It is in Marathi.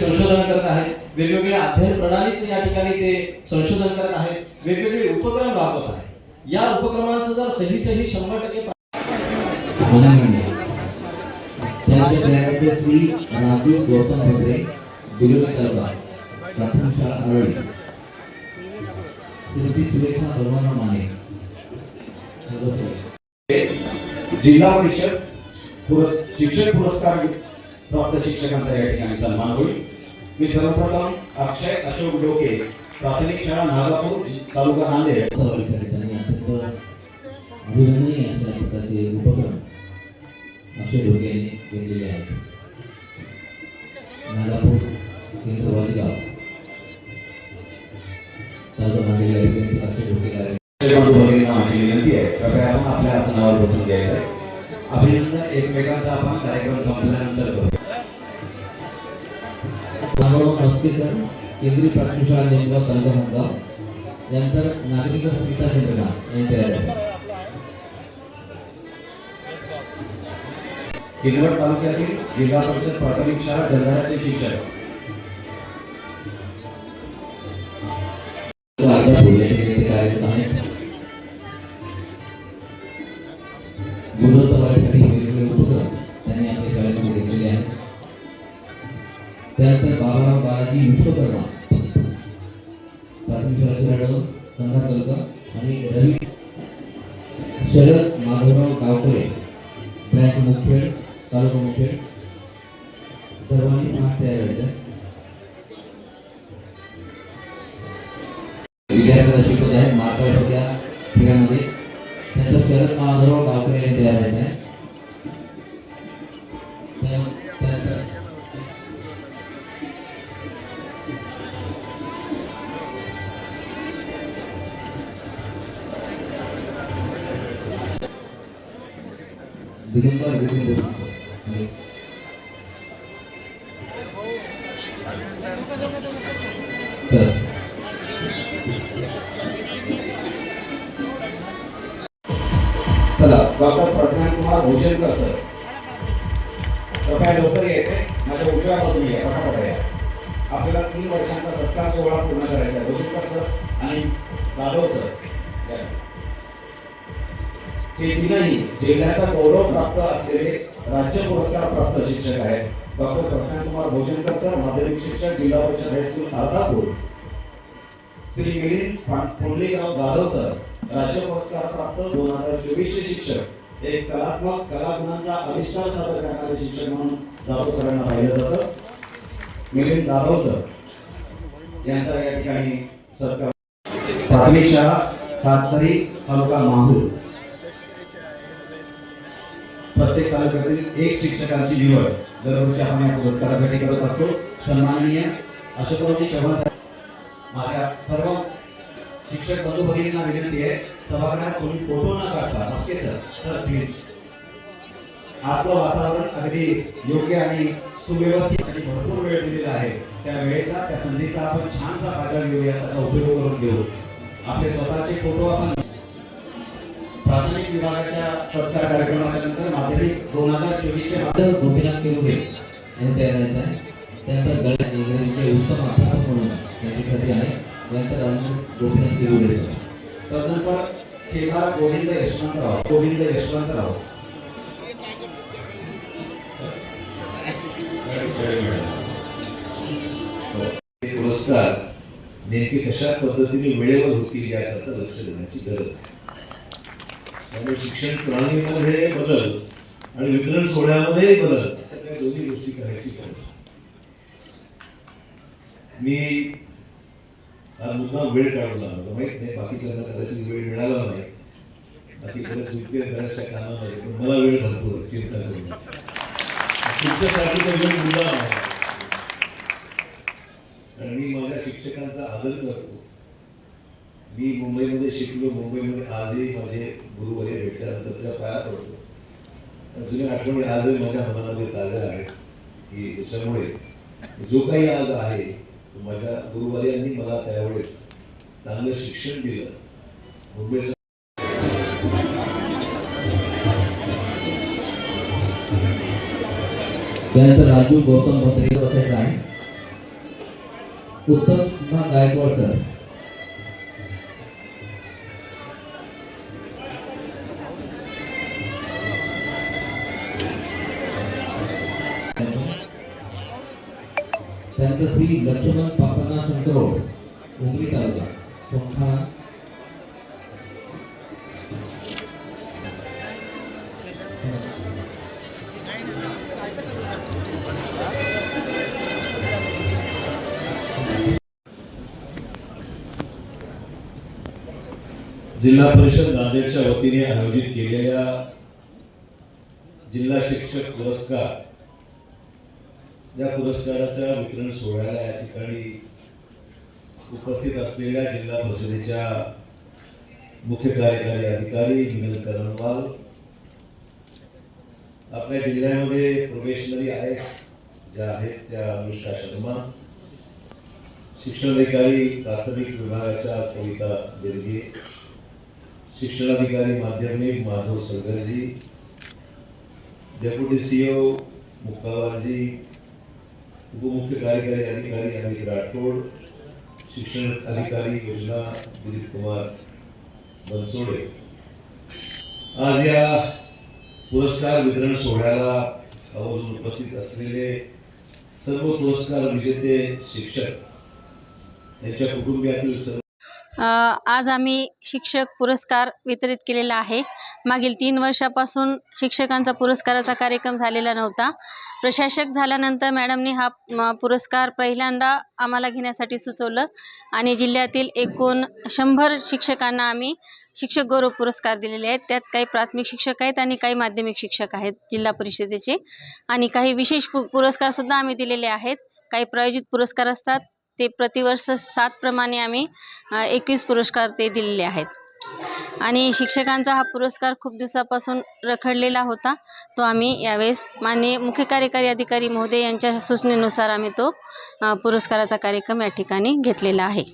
संशोधन करत आहेत. वेगवेगळ्या अध्ययन प्रणालीचे या ठिकाणी ते संशोधन करत आहेत. वेगवेगळे उपक्रम राबवत आहेत. या उपक्रमांचं जर सही सही शंभर टक्के त्यांच्या श्री राजू गौतम भोगरे प्राथमिक शाळा श्रीमती सुरेखा बलवान माने. जिल्हा परिषद पुरस् शिक्षक पुरस्कार प्राप्त शिक्षकांचा या ठिकाणी सन्मान होईल. मी सर्वप्रथम अक्षय अशोक डोके प्राथमिक शाळा नागापूर तालुका नांदेड. अभिनंदनीय अशा प्रकारचे उपक्रम अक्षय ढोके यांनी घेतलेले आहेत. नागापूर केंद्रवादी गाव. तालुका नांदेड अक्षय माझी विनंती आहे. कृपया आपण आपल्या आसनावर बसून घ्यायचं अभिनंदन एकमेकांचा आपण कार्यक्रम संपल्यानंतर करू मस्के सर. केंद्रीय प्राथमिक शाळा नेमगाव तालुका यानंतर नागरिक यांनी तयार आहे किनवट तालुक्यातील जिल्हा परिषद प्राथमिक शाळा जंधाऱ्याचे शिक्षक. फुल वाढीसाठी वेगवेगळे उपक्रम त्यांनी आपल्या शाळेमध्ये घेतलेले आहेत. त्यानंतर बाबा बालाजी विश्वकर्मा प्राथमिक शाळा शिराडव तालुका आणि रवी शरद माधवराव गावकरे ब्रँच मुखेड तालुका मुखेड सर्वांनी पाच तयार व्हायचं. विद्यार्थ्यांना शिकवत आहे महाराष्ट्र या खेळामध्ये त्यांचा शरद माधवराव गावकरे यांनी तयार व्हायचं. आहे दिगंबर गोविंद तर चला डॉक्टर प्रज्ञान कुमार भोजनकर सर. कृपया लवकर यायचे माझ्या उजव्या बाजूने या पटापट या आपल्याला तीन वर्षांचा सत्कार सोहळा पूर्ण करायचा आहे. भोजनकर सर आणि जाधव सर. या. जिल्ह्याचा गौरव प्राप्त असलेले राज्य पुरस्कार प्राप्त शिक्षक आहेत. डॉक्टर प्रज्ञान कुमार भोजनकर सर माध्यमिक शिक्षक जिल्हा परिषद high school Ardhapur Shri Milind Pundlikrao Jadhav sir राज्य पुरस्कार प्राप्त दोन हजार चोवीसचे शिक्षक. एक कलात्मक कलागुणांचा आविष्कार सादर करणारे शिक्षक म्हणून जाधव सरांना पाहिलं जातं. मिलिंद जाधव सर यांचा या ठिकाणी सत्कार. प्राथमिक शाळा सातरी तालुका माहूर. प्रत्येक तालुक्यातील एक शिक्षकांची निवड. दरवर्षी आपण या पुरस्कारासाठी करत असतो. सन्माननीय अशोकरावजी चव्हाण साहेब. माझ्या सर्व शिक्षक बंधू भगिनींना विनंती आहे सभागृहात कोणी फोटो न काढता नसके सर सर प्लीज आपलं वातावरण अगदी योग्य आणि सुव्यवस्थित आणि भरपूर वेळ दिलेला आहे. त्या वेळेचा त्या संधीचा आपण छानसा फायदा घेऊया त्याचा उपयोग करून घेऊ. आपले स्वतःचे फोटो आपण प्राथमिक विभागाच्या सत्कार कार्यक्रमाच्या नंतर माध्यमिक दोन हजार चोवीसचे तर गोपीनाथ केरुडे यांनी तयार करायचं आहे त्यानंतर इंग्रजीचे उत्तम अभ्यास म्हणून त्यांची ख्याती आहे. अजून गोपीनाथ केरुडे सर. तदनंतर केदार गोविंद यशवंतराव गोविंद यशवंतराव. पुरस्कार नेमके कशा पद्धतीने वेळेवर होतील याकरता लक्ष देण्याची गरज आहे. त्यामुळे शिक्षण प्रणालीमध्ये बदल आणि वितरण सोहळ्यामध्ये बदल या सगळ्या दोन्ही गोष्टी करायची गरज मी हा मुद्दा वेळ काढला होता माहीत नाही बाकीच्यांना कदाचित वेळ मिळाला नाही बाकी खरंच मुद्दे बऱ्याचशा कामामध्ये पण मला वेळ भरपूर चिंता करून नका. तुमच्यासाठी तर वेळ मुद्दा आहे आणि मी माझ्या शिक्षकांचा आदर करतो मी मुंबईमध्ये शिकलो मुंबईमध्ये आजही माझे गुरुवर्य भेटल्यानंतर त्या पाया पडतो. जुन्या आठवणी आजही माझ्या मनामध्ये ताज्या आहेत की त्याच्यामुळे जो काही आज आहे तो माझ्या गुरुवर्यांनी मला त्यावेळेस चांगलं शिक्षण दिलं. मुंबईचं त्यानंतर राजू गौतम भत्रे बसायचं आहे. उत्तम सिन्हा गायकवाड सर. त्यानंतर श्री लक्ष्मण पापना शंकरोड उमरी तालुका. सोमखाना जिल्हा परिषद नांदेडच्या वतीने आयोजित केलेल्या जिल्हा शिक्षक पुरस्कार या पुरस्काराच्या वितरण सोहळ्याला या ठिकाणी उपस्थित असलेल्या जिल्हा परिषदेच्या मुख्य कार्यकारी अधिकारी विनल करणवाल आपल्या जिल्ह्यामध्ये प्रोबेशनरी आय एस ज्या आहेत त्या अनुष्का शर्मा शिक्षणाधिकारी प्राथमिक विभागाच्या सविता दिर्गे शिक्षणाधिकारी माध्यमिक माधव सरगरजी डेप्युटी सीओ मुक्कावालजी उपमुख्य कार्यकारी अधिकारी अमित राठोड शिक्षण अधिकारी योजना दिलीप कुमार बनसोडे. आज या पुरस्कार वितरण सोहळ्याला आवर्जून उपस्थित असलेले सर्व पुरस्कार विजेते शिक्षक यांच्या कुटुंबियातील सर्व आज आम्ही शिक्षक पुरस्कार वितरित केलेला आहे. मागील तीन वर्षापासून शिक्षकांचा पुरस्काराचा कार्यक्रम झालेला नव्हता. प्रशासक झाल्यानंतर मॅडमने हा पुरस्कार पहिल्यांदा आम्हाला घेण्यासाठी सुचवलं आणि जिल्ह्यातील एकूण शंभर शिक्षकांना आम्ही शिक्षक गौरव पुरस्कार दिलेले आहेत. त्यात काही प्राथमिक शिक्षक आहेत आणि काही माध्यमिक शिक्षक आहेत जिल्हा परिषदेचे. आणि काही विशेष पु पुरस्कारसुद्धा आम्ही दिलेले आहेत. काही प्रायोजित पुरस्कार असतात ते प्रतिवर्ष सातप्रमाणे आम्ही एकवीस पुरस्कार ते दिलेले आहेत. आणि शिक्षकांचा हा पुरस्कार खूप दिवसापासून रखडलेला होता. तो आम्ही यावेळेस माननीय मुख्य कार्यकारी अधिकारी महोदय यांच्या सूचनेनुसार आम्ही तो पुरस्काराचा कार्यक्रम या ठिकाणी घेतलेला आहे.